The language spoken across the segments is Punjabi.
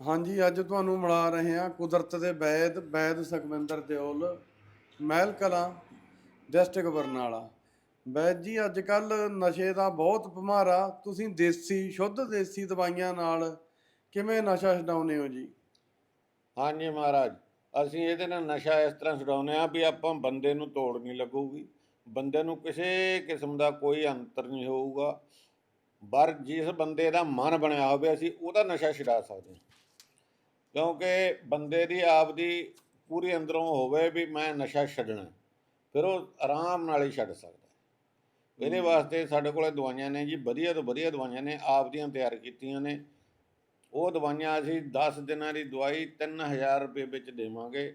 ਹਾਂਜੀ, ਅੱਜ ਤੁਹਾਨੂੰ ਮਿਲਾ ਰਹੇ ਹਾਂ ਕੁਦਰਤ ਦੇ ਵੈਦ ਵੈਦ ਸੁਖਵਿੰਦਰ ਦਿਓਲ, ਮਹਿਲ ਕਲਾਂ, ਡਿਸਟ੍ਰਿਕਟ ਬਰਨਾਲਾ। ਵੈਦ ਜੀ ਅੱਜ ਕੱਲ ਨਸ਼ੇ ਦਾ ਬਹੁਤ ਭਮਾਰਾ। ਤੁਸੀਂ ਦੇਸੀ, ਸ਼ੁੱਧ ਦੇਸੀ ਦਵਾਈਆਂ ਨਾਲ ਕਿਵੇਂ ਨਸ਼ਾ ਛਡਾਉਂਦੇ ਹੋ ਜੀ? ਹਾਂਜੀ ਮਹਾਰਾਜ, ਅਸੀਂ ਇਹਦੇ ਨਾਲ ਨਸ਼ਾ ਇਸ ਤਰ੍ਹਾਂ ਛਡਾਉਂਦੇ ਆ ਵੀ ਆਪਾਂ ਬੰਦੇ ਨੂੰ ਤੋੜ ਨਹੀਂ ਲੱਗੂਗੀ। ਬੰਦੇ ਨੂੰ ਕਿਸੇ ਕਿਸਮ ਦਾ ਕੋਈ ਅੰਤਰ ਨਹੀਂ ਹੋਊਗਾ। ਪਰ ਜਿਸ ਬੰਦੇ ਦਾ ਮਨ ਬਣਿਆ ਹੋਵੇ ਅਸੀਂ ਉਹਦਾ ਨਸ਼ਾ ਛਡਾ ਸਕਦੇ ਹਾਂ। ਕਿਉਂਕਿ ਬੰਦੇ ਦੀ ਆਪਦੀ ਪੂਰੀ ਅੰਦਰੋਂ ਹੋਵੇ ਵੀ ਮੈਂ ਨਸ਼ਾ ਛੱਡਣਾ ਫਿਰ ਉਹ ਆਰਾਮ ਨਾਲ ਹੀ ਛੱਡ ਸਕਦਾ। ਇਹਦੇ ਵਾਸਤੇ ਸਾਡੇ ਕੋਲੇ ਦਵਾਈਆਂ ਨੇ ਜੀ ਵਧੀਆ ਤੋਂ ਵਧੀਆ ਦਵਾਈਆਂ ਨੇ ਆਪ ਦੀਆਂ ਤਿਆਰ ਕੀਤੀਆਂ ਨੇ। ਉਹ ਦਵਾਈਆਂ ਅਸੀਂ 10 ਦਿਨਾਂ ਦੀ ਦਵਾਈ 3000 ਰੁਪਏ ਵਿੱਚ ਦੇਵਾਂਗੇ।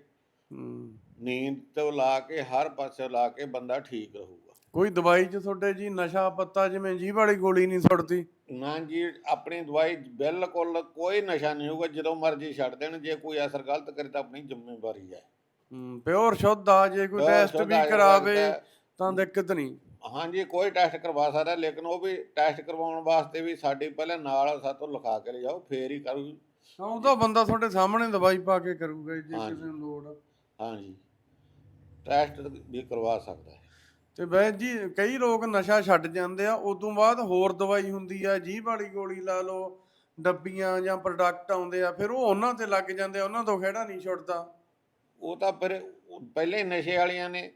ਨੀਂਦ ਤੋਂ ਲਾ ਕੇ ਹਰ ਪਾਸੇ ਲਾ ਕੇ ਬੰਦਾ ਠੀਕ ਰਹੂਗਾ। ਕੋਈ ਦਵਾਈ 'ਚ ਤੁਹਾਡੇ ਜੀ ਨਸ਼ਾ ਪੱਤਾ ਜਿਵੇਂ ਜੀਭ ਵਾਲੀ ਗੋਲੀ ਨਹੀਂ ਸੁੱਟਦੀ? ਨਾ ਜੀ ਆਪਣੀ ਦਵਾਈ ਬਿਲਕੁਲ ਕੋਈ ਨਸ਼ਾ ਨਹੀਂ ਹੋਊਗਾ ਜਦੋਂ ਮਰਜ਼ੀ ਛੱਡ ਦੇਣ ਜੇ ਕੋਈ ਅਸਰ ਗਲਤ ਕਰੇ ਤਾਂ ਆਪਣੀ ਜ਼ਿੰਮੇਵਾਰੀ ਹੈ। ਪਿਓਰ ਸ਼ੁੱਧ ਆ ਜੇ ਕੋਈ ਟੈਸਟ ਵੀ ਕਰਾਵੇ। ਤਾਂ ਦਿੱਕਤ ਨਹੀਂ। ਹਾਂਜੀ ਕੋਈ ਟੈਸਟ ਕਰਵਾ ਸਕਦਾ ਲੇਕਿਨ ਉਹ ਵੀ ਟੈਸਟ ਕਰਵਾਉਣ ਵਾਸਤੇ ਵੀ ਸਾਡੀ ਪਹਿਲਾਂ ਨਾਲ ਸਾਤੋਂ ਲਿਖਾ ਕੇ ਲਿਜਾਓ ਫੇਰ ਹੀ ਕਰੂ। ਹਾਂ ਉਹਦਾ ਬੰਦਾ ਤੁਹਾਡੇ ਸਾਹਮਣੇ ਦਵਾਈ ਪਾ ਕੇ ਕਰੂਗਾ ਜੀ। ਕਿਸੇ ਨੂੰ ਲੋੜ ਹਾਂਜੀ। ਟੈਸਟ ਵੀ ਕਰਵਾ ਸਕਦਾ। ਤੇ ਵੈਦ ਜੀ ਕਈ ਲੋਕ ਨਸ਼ਾ ਛੱਡ ਜਾਂਦੇ ਆ ਉਦੋਂ ਬਾਅਦ ਹੋਰ ਦਵਾਈ ਹੁੰਦੀ ਆ ਜੀਭ ਵਾਲੀ ਗੋਲੀ ਲਾ ਲਓ ਡੱਬੀਆਂ ਜਾਂ ਪ੍ਰੋਡਕਟ ਆਉਂਦੇ ਆ ਫਿਰ ਉਹ ਉਹਨਾਂ ਤੇ ਲੱਗ ਜਾਂਦੇ ਆ ਉਹਨਾਂ ਤੋਂ ਖਹਿੜਾ ਨਹੀਂ ਛੁੱਟਦਾ। ਉਹ ਤਾਂ ਫਿਰ ਉਹ ਪਹਿਲੇ ਨਸ਼ੇ ਵਾਲੀਆਂ ਨੇ।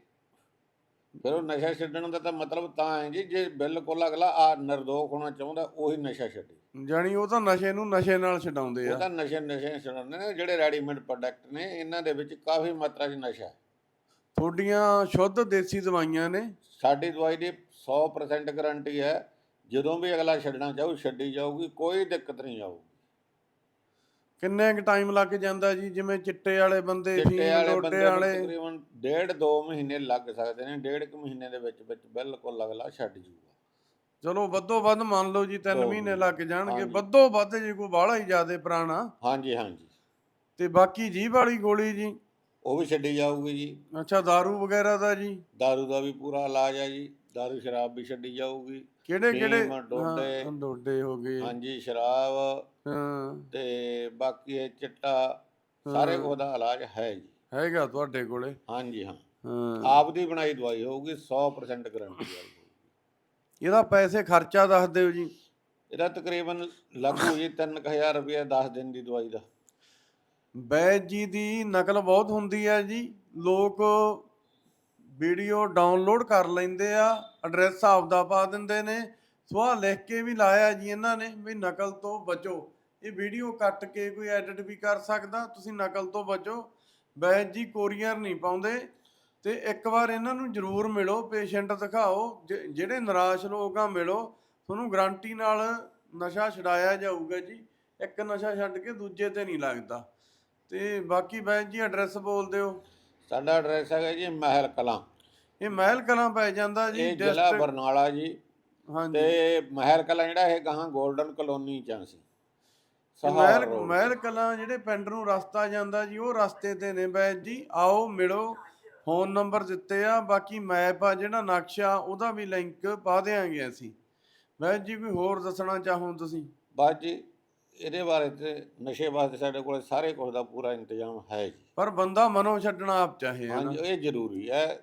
ਫਿਰ ਉਹ ਨਸ਼ਾ ਛੱਡਣ ਦਾ ਤਾਂ ਮਤਲਬ ਤਾਂ ਹੈ ਜੀ ਜੇ ਬਿਲਕੁਲ ਅਗਲਾ ਆ ਨਿਰਦੋਖ ਹੋਣਾ ਚਾਹੁੰਦਾ ਉਹੀ ਨਸ਼ਾ ਛੱਡੇ। ਜਾਣੀ ਉਹ ਤਾਂ ਨਸ਼ੇ ਨੂੰ ਨਸ਼ੇ ਨਾਲ ਛਡਾਉਂਦੇ ਉਹ ਆ ਤਾਂ ਨਸ਼ੇ ਨਸ਼ੇ ਛਡਾਉਂਦੇ ਨੇ ਜਿਹੜੇ ਰੈਡੀਮੇਡ ਪ੍ਰੋਡਕਟ ਨੇ ਇਹਨਾਂ ਦੇ ਵਿੱਚ ਕਾਫੀ ਮਾਤਰਾ 'ਚ ਨਸ਼ਾ ਹੈ। ਤੁਹਾਡੀਆਂ ਸ਼ੁੱਧ ਦੇਸੀ ਦਵਾਈਆਂ ਨੇ। ਸਾਡੀ ਦਵਾਈ ਦੀ 100% ਗਾਰੰਟੀ ਹੈ। ਜਦੋਂ ਵੀ ਅਗਲਾ ਛੱਡਣਾ ਚਾਹੂ ਛੱਡੀ ਜਾਊਗੀ ਕੋਈ ਦਿੱਕਤ ਨਹੀਂ ਆਊਗੀ ਕਿੰਨੇ ਕੁ ਟਾਈਮ ਲੱਗ ਜਾਂਦਾ ਜੀ? ਜਿਵੇਂ ਚਿੱਟੇ ਵਾਲੇ ਬੰਦੇ ਚਿੱਟੇ ਵਾਲੇ ਬੰਦੇ ਵਾਲੇ। ਤਕਰੀਬਨ ਡੇਢ ਦੋ ਮਹੀਨੇ ਲੱਗ ਸਕਦੇ ਨੇ। ਡੇਢ ਕੁ ਮਹੀਨੇ ਦੇ ਵਿੱਚ ਵਿੱਚ ਬਿਲਕੁਲ ਅਗਲਾ ਛੱਡ ਜੂਗਾ ਚਲੋ ਵੱਧੋ ਵੱਧ ਮੰਨ ਲਓ ਜੀ 3 ਦੋ ਮਹੀਨੇ। ਲੱਗ ਜਾਣਗੇ। ਵੱਧੋ ਵੱਧ ਜੇ ਕੋਈ ਬਾਹਲਾ ਹੀ ਜ਼ਿਆਦਾ ਪੁਰਾਣਾ। ਹਾਂਜੀ ਹਾਂਜੀ। ਤੇ ਬਾਕੀ ਜੀਭ ਵਾਲੀ ਗੋਲੀ ਜੀ। ਉਹ ਵੀ ਛੱਡੀ ਜਾਊਗੀ ਜੀ। ਅੱਛਾ दारू ਵਗੈਰਾ ਦਾ ਜੀ? ਦਾਰੂ ਦਾ ਵੀ ਪੂਰਾ ਇਲਾਜ ਹੈ ਜੀ। ਦਾਰੂ ਸ਼ਰਾਬ ਵੀ ਛੱਡੀ ਜਾਊਗੀ। ਕਿਹੜੇ ਕਿਹੜੇ? ਡੋਡੇ। ਹਾਂ, ਡੋਡੇ ਹੋ ਗਏ। ਹਾਂਜੀ ਸ਼ਰਾਬ ਹਾਂ। ਤੇ ਬਾਕੀ ਇਹ ਚਿੱਟਾ ਸਾਰੇ ਹਾਂ। ਕੁਝ ਦਾ ਇਲਾਜ ਹੈ ਜੀ। ਹੈਗਾ ਤੁਹਾਡੇ ਕੋਲੇ? ਹਾਂਜੀ ਹਾਂ। ਹਾਂ। ਆਪ ਦੀ ਬਣਾਈ ਦਵਾਈ ਹੋਊਗੀ 100% ਗਾਰੰਟੀ ਵਾਲੀ ਇਹਦਾ ਪੈਸੇ ਖਰਚਾ ਦੱਸ ਦਿਓ ਜੀ। ਇਹਦਾ ਤਕਰੀਬਨ ਲੱਗੂ ਜੀ 3000 ਰੁਪਏ 10 ਦਿਨ ਦੀ ਦਵਾਈ ਦਾ। ਬੈਜ ਜੀ ਦੀ ਨਕਲ ਬਹੁਤ ਹੁੰਦੀ ਹੈ ਜੀ। ਲੋਕ ਵੀਡੀਓ ਡਾਊਨਲੋਡ ਕਰ ਲੈਂਦੇ ਆ ਐਡਰੈਸ ਆਪਦਾ ਪਾ ਦਿੰਦੇ ਨੇ। ਸਵਾਹ ਲਿਖ ਕੇ ਵੀ ਲਾਇਆ ਜੀ ਇਹਨਾਂ ਨੇ ਵੀ ਨਕਲ ਤੋਂ ਬਚੋ। ਇਹ ਵੀਡੀਓ ਕੱਟ ਕੇ ਕੋਈ ਐਡਿਟ ਵੀ ਕਰ ਸਕਦਾ, ਤੁਸੀਂ ਨਕਲ ਤੋਂ ਬਚੋ। ਬੈਜ ਜੀ ਕੋਰੀਅਰ ਨਹੀਂ ਪਾਉਂਦੇ ਤੇ ਇੱਕ ਵਾਰ ਇਹਨਾਂ ਨੂੰ ਜ਼ਰੂਰ ਮਿਲੋ ਪੇਸ਼ੈਂਟ ਦਿਖਾਓ, ਜ- ਜਿਹੜੇ ਨਿਰਾਸ਼ ਲੋਕ ਆ ਮਿਲੋ। ਤੁਹਾਨੂੰ ਗਰੰਟੀ ਨਾਲ ਨਸ਼ਾ ਛਡਾਇਆ ਜਾਊਗਾ ਜੀ। ਇੱਕ ਨਸ਼ਾ ਛੱਡ ਕੇ ਦੂਜੇ ਤੇ ਨਹੀਂ ਲੱਗਦਾ। ਤੇ ਬਾਕੀ ਬੈਨ ਜੀ ਐਡਰੈਸ ਬੋਲ ਦਿਓ ਸਾਡਾ ਐਡਰੈਸ ਹੈਗਾ ਜੀ ਮਹਿਲ ਕਲਾਂ। ਇਹ ਮਹਿਲ ਕਲਾਂ ਪੈ ਜਾਂਦਾ ਜੀ ਇਹ ਜ਼ਿਲ੍ਹਾ district- ਬਰਨਾਲਾ ਜੀ। ਹਾਂਜੀ। ਤੇ ਮਹਿਲ ਕਲਾਂ ਜਿਹੜਾ ਇਹ ਗਾਹਾਂ 골ਡਨ ਕਲੋਨੀ ਚ ਆ ਸੀ ਤੇ ਮਹਿਲ ਮਹਿਲ ਕਲਾਂ ਜਿਹੜੇ ਪਿੰਡ ਨੂੰ ਰਸਤਾ ਜਾਂਦਾ ਜੀ ਉਹ ਰਸਤੇ ਤੇ ਨੇ ਬੈਨ ਜੀ। ਆਓ ਮਿਲੋ ਫੋਨ ਨੰਬਰ ਦਿੱਤੇ ਆ। ਬਾਕੀ ਮੈਪ ਆ ਜਿਹੜਾ ਨਕਸ਼ਾ ਉਹਦਾ ਵੀ ਲਿੰਕ ਪਾ ਦੇਾਂਗੇ ਅਸੀਂ। ਬੈਨ ਜੀ ਕੋਈ ਹੋਰ ਦੱਸਣਾ ਚਾਹੋ ਤੁਸੀਂ? ਬਸ ਜੀ ਇਹਦੇ ਬਾਰੇ ਤੇ ਨਸ਼ੇ ਵਾਸਤੇ ਸਾਡੇ ਕੋਲ ਸਾਰੇ ਕੁਝ ਦਾ ਪੂਰਾ ਇੰਤਜ਼ਾਮ ਹੈ ਜੀ। ਪਰ ਬੰਦਾ ਮਨੋਂ ਛੱਡਣਾ ਆਪ ਚਾਹੇ ਹੈ ਨਾ? ਹਾਂਜੀ ਇਹ ਜ਼ਰੂਰੀ ਹੈ।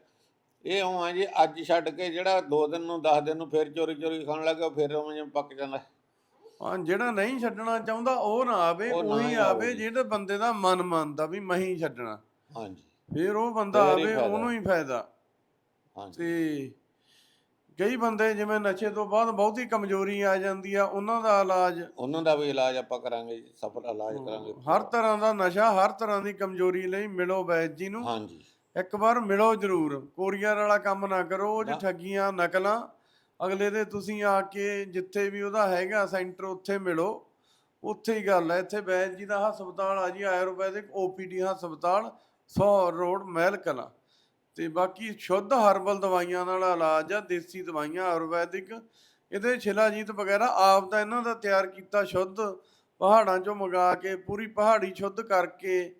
ਇਹ ਉਹ ਆ ਜੀ ਅੱਜ ਛੱਡ ਕੇ ਜਿਹੜਾ 2 ਦਿਨ ਨੂੰ 10 ਦਿਨ ਨੂੰ ਫਿਰ ਚੋਰੀ ਚੋਰੀ ਖਾਣ ਲੱਗਾ ਫਿਰ ਉਹ ਜਿਵੇਂ ਪੱਕ ਜਾਂਦਾ। ਹਾਂ ਜਿਹੜਾ ਨਹੀਂ ਛੱਡਣਾ ਚਾਹੁੰਦਾ ਉਹ ਨਾ ਆਵੇ ਉਹ ਨਾ ਉਹੀ ਹੀ ਆਵੇ। ਜਿਹੜੇ ਬੰਦੇ ਦਾ ਮਨ ਮੰਨਦਾ ਵੀ ਮੈਂ ਹੀ ਛੱਡਣਾ। ਹਾਂਜੀ। ਫਿਰ ਉਹ ਬੰਦਾ ਫਿਰ ਹੀ ਆਵੇ ਫਾਇਦਾ। ਉਹਨੂੰ ਹੀ ਫਾਇਦਾ। ਹਾਂਜੀ। ਤੇ ਕਈ ਬੰਦੇ ਜਿਵੇਂ ਨਸ਼ੇ ਤੋਂ ਬਾਅਦ ਬਹੁਤੀ ਕਮਜ਼ੋਰੀ ਆ ਜਾਂਦੀ ਆ ਉਹਨਾਂ ਦਾ ਇਲਾਜ ਉਹਨਾਂ ਦਾ ਵੀ ਇਲਾਜ ਆਪਾਂ ਕਰਾਂਗੇ ਜੀ ਸਫਲ ਇਲਾਜ ਕਰਾਂਗੇ। ਹਰ ਤਰ੍ਹਾਂ ਦਾ ਨਸ਼ਾ ਹਰ ਤਰ੍ਹਾਂ ਦੀ ਕਮਜ਼ੋਰੀ ਲਈ ਮਿਲੋ ਵੈਦ ਜੀ ਨੂੰ। ਹਾਂਜੀ। ਇੱਕ ਵਾਰ ਮਿਲੋ ਜ਼ਰੂਰ। ਕੋਰੀਅਰ ਵਾਲਾ ਕੰਮ ਨਾ ਕਰੋ ਉਹ 'ਚ। ਠੱਗੀਆਂ ਨਕਲਾਂ। ਅਗਲੇ ਦੇ ਤੁਸੀਂ ਆ ਕੇ ਜਿੱਥੇ ਵੀ ਉਹਦਾ ਹੈਗਾ ਸੈਂਟਰ ਉੱਥੇ ਮਿਲੋ। ਉੱਥੇ ਹੀ ਗੱਲ ਹੈ ਇੱਥੇ ਵੈਦ ਜੀ ਦਾ ਹਸਪਤਾਲ ਆ ਜੀ ਆਯੁਰਵੈਦਿਕ ਓਪੀਡੀ ਹਸਪਤਾਲ 100 ਰੋਡ ਮਹਿਲ ਕਲਾਂ। ਤੇ ਬਾਕੀ ਸ਼ੁੱਧ ਹਰਬਲ ਦਵਾਈਆਂ ਨਾਲ ਇਲਾਜ ਆ, ਦੇਸੀ ਦਵਾਈਆਂ, ਆਯੁਰਵੈਦਿਕ। ਇਹਦੇ ਸ਼ਿਲਾਜੀਤ ਵਗੈਰਾ ਆਪ ਦਾ ਇਹਨਾਂ ਦਾ ਤਿਆਰ ਕੀਤਾ ਸ਼ੁੱਧ, ਪਹਾੜਾਂ ਚੋਂ ਮੰਗਾ ਕੇ, ਪੂਰੀ ਪਹਾੜੀ ਸ਼ੁੱਧ ਕਰਕੇ,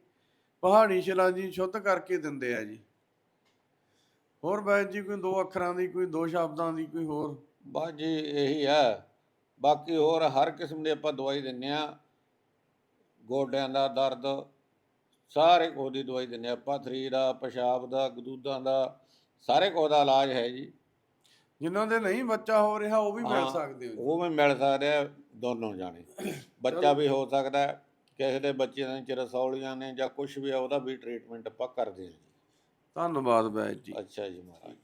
ਪਹਾੜੀ ਸ਼ਿਲਾਜੀਤ ਸ਼ੁੱਧ ਕਰਕੇ ਦਿੰਦੇ ਆ ਜੀ। ਹੋਰ ਵੈਦ ਜੀ, ਕੋਈ ਦੋ ਅੱਖਰਾਂ ਦੀ, ਕੋਈ ਦੋ ਸ਼ਬਦਾਂ ਦੀ, ਕੋਈ ਹੋਰ? ਬਸ ਜੀ ਇਹੀ ਹੈ ਬਾਕੀ ਹੋਰ ਹਰ ਕਿਸਮ ਦੀ ਆਪਾਂ ਦਵਾਈ ਦਿੰਨੇ ਆ। ਗੋਡਿਆਂ ਦਾ ਦਰਦ ਸਾਰੇ ਕੁਝ ਦੀ ਦਵਾਈ ਦਿੰਦੇ ਆ ਪਥਰੀ ਦਾ ਪਿਸ਼ਾਬ ਦਾ ਗਦੂਦਾਂ ਦਾ ਸਾਰੇ ਕੁਝ ਦਾ ਇਲਾਜ ਹੈ ਜੀ। ਜਿਨ੍ਹਾਂ ਦੇ ਨਹੀਂ ਬੱਚਾ ਹੋ ਰਿਹਾ ਉਹ ਵੀ ਮਿਲ ਹਾਂ, ਸਕਦੇ ਹੋ। ਉਹ ਵੀ ਮਿਲ ਸਕਦੇ ਆ ਦੋਨੋਂ ਜਾਣੇ। ਬੱਚਾ ਵੀ ਹੋ ਸਕਦਾ ਹੈ, ਕਿਸੇ ਦੇ ਬੱਚੇ ਦੇ ਚ ਰਸੌਲੀਆਂ ਨੇ ਜਾਂ ਕੁਝ ਵੀ ਆ ਉਹਦਾ ਵੀ ਟ੍ਰੀਟਮੈਂਟ ਆਪਾਂ ਕਰਦੇ ਹਾਂ ਜੀ। ਧੰਨਵਾਦ ਬੈਜ ਜੀ। ਅੱਛਾ ਜੀ ਮਹਾਰਾਜ।